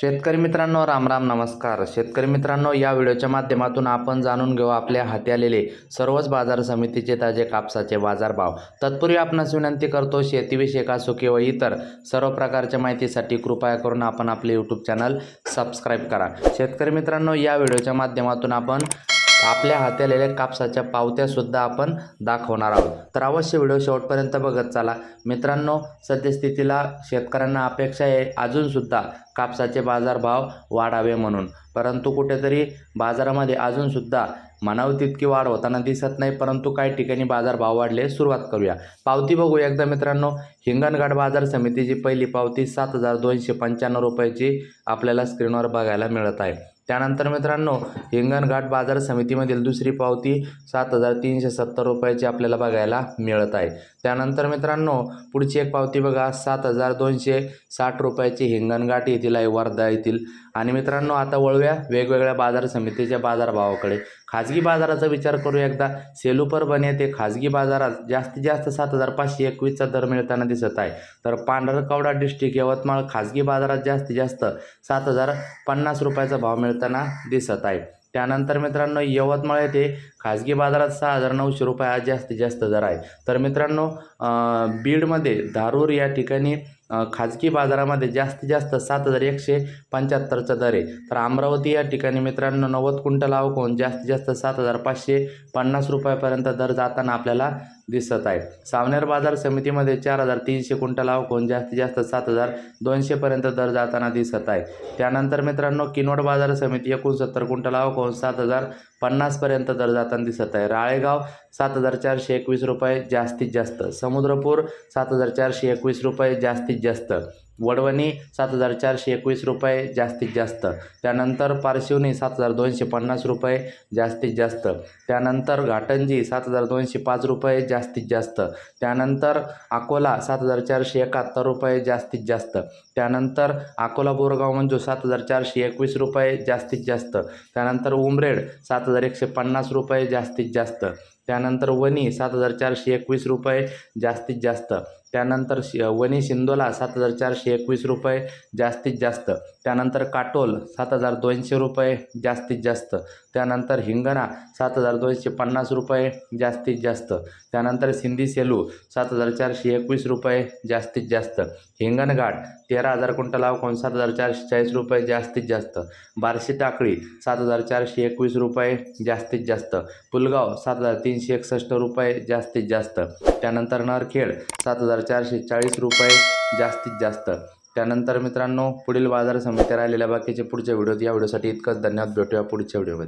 शेतकरी मित्रांनो राम राम नमस्कार. शेतकरी मित्रांनो या व्हिडिओच्या माध्यमातून आपण जाणून घेऊ आपल्या हाती आलेले सर्वच बाजार समितीचे ताजे कापसाचे बाजारभाव. तत्पूर्वी आपणास विनंती करतो शेतीविषयक असो किंवा इतर सर्व प्रकारच्या माहितीसाठी कृपया करून आपण आपले यूट्यूब चॅनल सबस्क्राईब करा. शेतकरी मित्रांनो या व्हिडिओच्या माध्यमातून आपण आपल्या हाती आलेल्या कापसाच्या पावत्यासुद्धा आपण दाखवणार आहोत. तर अवश्य व्हिडिओ शेवटपर्यंत बघत चला. मित्रांनो सद्यस्थितीला शेतकऱ्यांना अपेक्षा आहे अजूनसुद्धा कापसाचे बाजारभाव वाढावे म्हणून. परंतु कुठेतरी बाजारामध्ये अजूनसुद्धा म्हणावं तितकी वाढ होताना दिसत नाही परंतु काही ठिकाणी बाजारभाव वाढले सुरुवात करूया. पावती बघू एकदा मित्रांनो. हिंगणघाट बाजार समितीची पहिली पावती सात हजार दोनशे पंच्याण्णव रुपयाची आपल्याला स्क्रीनवर बघायला मिळत आहे. त्यानंतर मित्रांनो हिंगणघाट बाजार समितीमधील दुसरी पावती सात हजार तीनशे सत्तर रुपयाची आपल्याला बघायला मिळत आहे. त्यानंतर मित्रांनो पुढची एक पावती बघा सात हजार दोनशे साठ रुपयाची हिंगणघाट येथील आहे वर्धा येथील. आणि मित्रांनो आता वळूया वेगवेगळ्या बाजार समितीच्या बाजारभावाकडे. खाजगी बाजाराचा विचार करू एकदा. सेलू परभणी येथे खाजगी बाजारात जास्तीत जास्त सात हजार पाचशे एकवीसचा दर मिळताना दिसत आहे. तर पांढरकवडा डिस्ट्रिक्ट यवतमाळ खाजगी बाजारात जास्तीत जास्त सात हजार पन्नास रुपयाचा भाव मिळताना दिसत आहे. त्यानंतर मित्रांनो यवतमाळ येथे खाजगी बाजारात सहा हजार नऊशे रुपये आज जास्तीत जास्त दर आहे. तर मित्रांनो बीडमध्ये धारूर या ठिकाणी खाजगी बाजारामध्ये जास्तीत जास्त सात हजार एकशे पंच्याहत्तरचा दर आहे. तर अमरावती या ठिकाणी मित्रांनो नव्वद क्विंटल आवकून जास्तीत जास्त सात हजार पाचशे पन्नास रुपयापर्यंत दर जाताना आपल्याला दिसत आहे. सावनेर बाजार समितीमध्ये चार हजार तीनशे क्विंटल आवकून जास्तीत जास्त सात हजार दोनशेपर्यंत दर जाताना दिसत आहे. त्यानंतर मित्रांनो किनवट बाजार समिती एकोणसत्तर क्विंटल आवकून सात हजार पन्नासपर्यंत दर जाताना दिसत आहे. राळेगाव सात हजार चारशे एकवीस रुपये जास्तीत जास्त. समुद्रपूर सात हजार चारशे एकवीस रुपये जास्तीत जास्त. वडवणी सात हजार चारशे एकवीस रुपये जास्तीत जास्त. त्यानंतर पारशिवनी सात हजार दोनशे पन्नास रुपये जास्तीत जास्त. त्यानंतर घाटंजी सात हजार दोनशे पाच रुपये जास्तीत जास्त. त्यानंतर अकोला सात हजार चारशे एकाहत्तर रुपये जास्तीत जास्त. त्यानंतर अकोला बोरगाव मंजू सात हजार चारशे एकवीस रुपये जास्तीत जास्त. त्यानंतर उमरेड सात हजार एकशे पन्नास रुपये जास्तीत जास्त. त्यानंतर वणी सात हजार चारशे एकवीस रुपये जास्तीत जास्त. त्यानंतर शि वणी शिंदोला सात हजार चारशे एकवीस रुपये जास्तीत जास्त. त्यानंतर काटोल सात हजार दोनशे रुपये जास्तीत जास्त. त्यानंतर हिंगणा सात हजार दोनशे पन्नास रुपये जास्तीत जास्त. त्यानंतर सिंधी सेलू सात हजार चारशे एकवीस रुपये जास्तीत जास्त. हिंगणघाट तेरा हजार क्विंटल सात हजार चारशे चाळीस रुपये जास्तीत जास्त. बार्शी टाकळी सात हजार चारशे एकवीस रुपये जास्तीत जास्त. पुलगाव सात हजार तीनशे एकसष्ट रुपये जास्तीत जास्त. त्यानंतर नरखेड सात हजार चारशे चाळीस रुपये जास्तीत जास्त. त्यानंतर मित्रांनो पुढील बाजार समित्या राहिलेल्या बाकीचे पुढच्या व्हिडिओत या व्हिडिओसाठी इतकंच. धन्यवाद. भेटूया पुढच्या व्हिडिओमध्ये.